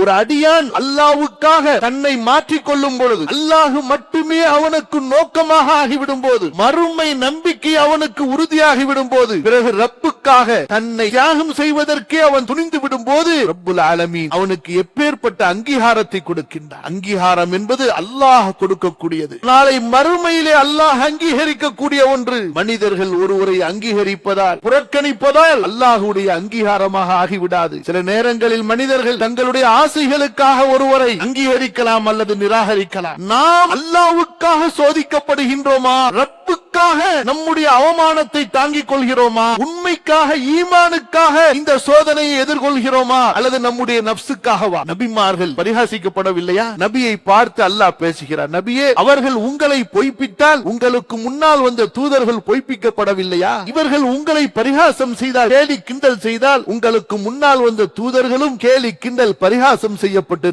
ஒரு அடியான் அல்லாவுக்காக தன்னை மாற்றிக் கொள்ளும் பொழுது அல்லாஹ் மட்டுமே அவனுக்கு நோக்கமாக ஆகிவிடும் போது மறுமை நம்பிக்கை அவனுக்கு உறுதியாகிவிடும் போது பிறகு ரப்புக்காக தன்னை தியாகம் செய்வதற்கே அவன் துணிந்து விடும் போது ரப்புல் ஆலமீன் அவனுக்கு எப்பேற்பட்ட அங்கீகாரத்தை கொடுக்கின்றான். அங்கீகாரம் என்பது அல்லாஹ் கொடுக்கக்கூடியது. நாளை மறுமையிலே அல்லாஹ் அங்கீகரிக்கக்கூடிய ஒன்று. மனிதர்கள் ஒருவரை அங்கீகரிப்பதால் புறக்கணிப்பதால் அல்லாஹுடைய அங்கீகாரமாக ஆகிவிடாது. சில நேரங்களில் மனிதர்கள் தங்களுடைய ஆசைகளுக்காக ஒருவரை அங்கீகரிக்கலாம் அல்லது நிராகரிக்கலாம். நாம் அல்லாவுக்காக சோதிக்கப்படுகின்றோமா? உண்மைக்காக நம்முடைய அவமானத்தை தாங்கிக் கொள்கிறோமா? உண்மைக்காக ஈமானுக்காக இந்த சோதனையை எதிர்கொள்கிறோமா? அல்லது நம்முடைய நப்சுக்காகவா? நபிமார்கள் பரிகாசிக்கப்படவில்லையா நபியை பார்த்து அல்லாஹ் பேசுகிறார். நபியே அவர்கள் உங்களை பொய்ப்பித்தால் உங்களுக்கு முன்னால் வந்த தூதர்கள் பொய்ப்பிக்கப்படவில்லையா? இவர்கள் உங்களை பரிகாசம் செய்தால் கேலி கிண்டல் செய்தால் உங்களுக்கு முன்னால் வந்த தூதர்களும் கேலி கிண்டல் பரிகாசம் செய்யப்பட்டிருக்கிறார்கள்.